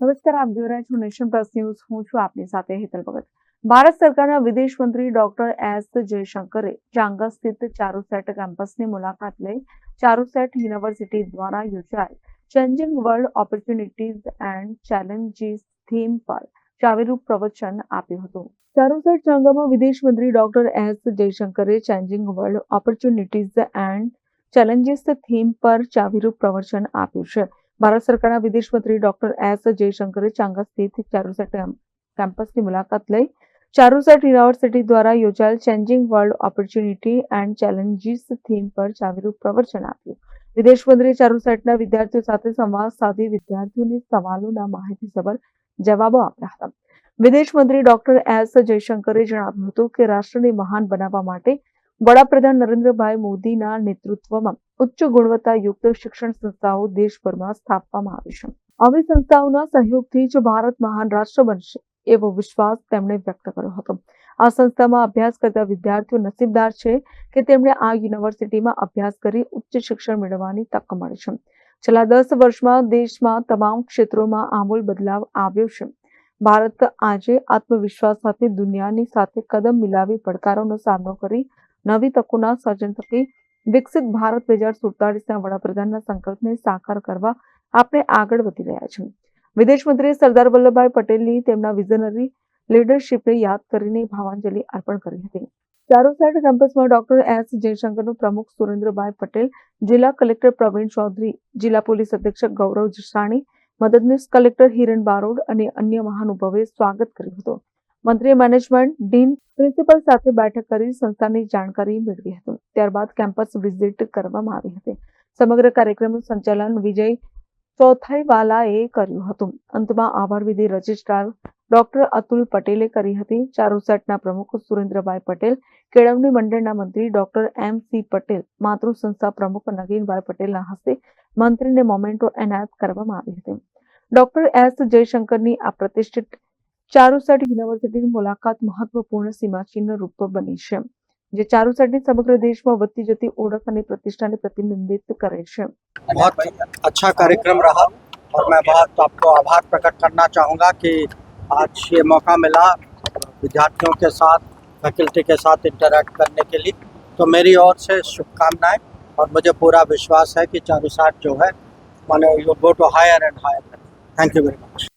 નમસ્કાર, આપ જોઈ રહ્યા છો નેશન પ્લસ ન્યૂઝ. હું છું આપની સાથે હેતલ ભગત. ભારત સરકારના વિદેશ મંત્રી ડોક્ટર એસ જયશંકરે ચાંગા સ્થિત ચારુસેટ કેમ્પસની મુલાકાત લઈ ચારુસેટ યુનિવર્સિટી દ્વારા યોજાયેલ changing world opportunities and challenges theme પર ચાવીરૂપ પ્રવચન આપ્યું હતું. ચારુસેટ ચાંગામાં વિદેશ મંત્રી ડોક્ટર એસ જયશંકરે changing world opportunities and challenges theme પર ચાવીરૂપ પ્રવચન આપ્યું છે. ભારત સરકારના વિદેશ મંત્રી ડોક્ટર એસ જયશંકરે ચાંગા સ્થિત ચારુસેટ કેમ્પસની મુલાકાત લઈ ચારુસેટ યુનિવર્સિટી દ્વારા યોજાયેલ changing world opportunity and challenges theme પર ચાવીરૂપ પ્રવચન આપ્યું. વિદેશ મંત્રી ચારુસેટના વિદ્યાર્થીઓ સાથે સંવાદ સાધી વિદ્યાર્થીઓની સવાલોના માહિતીસભર જવાબો આપ્યા હતા. વિદેશ મંત્રી ડોક્ટર એસ જયશંકરે જણાવ્યું હતું કે રાષ્ટ્રને મહાન બનાવવા માટે વડાપ્રધાન નરેન્દ્રભાઈ મોદીના નેતૃત્વમાં ઉચ્ચ ગુણવત્તાયુક્ત શિક્ષણ સંસ્થાઓ દેશભરમાં સ્થાપવામાં આવી છે. આવી સંસ્થાઓના સહયોગથી જ ભારત મહાન રાષ્ટ્ર બનશે એવો વિશ્વાસ તેમણે વ્યક્ત કર્યો હતો. આ સંસ્થામાં અભ્યાસ કરતા વિદ્યાર્થીઓ નસીબદાર છે કે તેમણે આ યુનિવર્સિટીમાં અભ્યાસ કરી ઉચ્ચ શિક્ષણ મેળવવાની તક મળી છે. છેલ્લા દસ વર્ષમાં દેશમાં તમામ ક્ષેત્રોમાં આમૂલ બદલાવ આવ્યો છે. ભારત આજે આત્મવિશ્વાસ સાથે દુનિયાની સાથે કદમ મિલાવી પડકારોનો સામનો કરી નવી તકોના સર્જન થકી વિકસિત ભારત બે હજાર સુડતાલીસના વડાપ્રધાનના સંકલ્પને સાકાર કરવા આપણે આગળ વધી રહ્યા છીએ. વિદેશ મંત્રીએ સરદાર વલ્લભભાઈ પટેલની તેમના વિઝનરી લીડરશીપને યાદ કરીને ભાવાંજલિ અર્પણ કરી હતી. ચારોસાઇડ કેમ્પસમાં ડોક્ટર એસ જયશંકરનું પ્રમુખ સુરેન્દ્રભાઈ પટેલ, જિલ્લા કલેક્ટર પ્રવીણ ચૌધરી, જિલ્લા પોલીસ અધિક્ષક ગૌરવ જસાણી, મદદનીશ કલેક્ટર હિરણ બારોડ અને અન્ય મહાનુભાવોએ સ્વાગત કર્યું હતું. મંત્રીએ મેનેજમેન્ટ ડીન પ્રિન્સિપલ સાથે બેઠક કરી સંસ્થાની જાણકારી મેળવી હતી. ત્યારબાદ કેમ્પસ વિઝિટ કરવામાં આવી હતી. સમગ્ર કાર્યક્રમનું સંચાલન વિજય ચોથાઈવાલાએ કર્યું હતું. અંતમાં આભાર વિધિ રજિસ્ટ્રાર ડોક્ટર અતુલ પટેલે કરી હતી. ચારુસેટના પ્રમુખ સુરેન્દ્રભાઈ પટેલ, કેળવણી મંડળના મંત્રી ડોક્ટર એમ સી પટેલ, માતૃ સંસ્થા પ્રમુખ નગીનભાઈ પટેલના હસ્તે મંત્રીને મોમેન્ટો એનાયત કરવામાં આવી હતી. ડોક્ટર એસ જયશંકરની આ પ્રતિષ્ઠિત ચારુસેટ યુનિવર્સિટીની મુલાકાત મહત્વપૂર્ણ સીમાચિહ્ન રૂપ બની છે. જે ચારુસેટની સમગ્ર દેશમાં વધતી જતી ઓળખ અને પ્રતિષ્ઠાને પ્રતિબિંબિત કરે છે बहुत अच्छा कार्यक्रम रहा और मैं बहुत आपको आभार प्रकट करना चाहूँगा कि आज ये मौका मिला विद्यार्थियों के साथ फैकल्टी के साथ इंटरेक्ट करने के लिए तो मेरी ओर से शुभकामनाएं और मुझे पूरा विश्वास है कि चारू साठ जो है माने you go to higher and higher thank you very much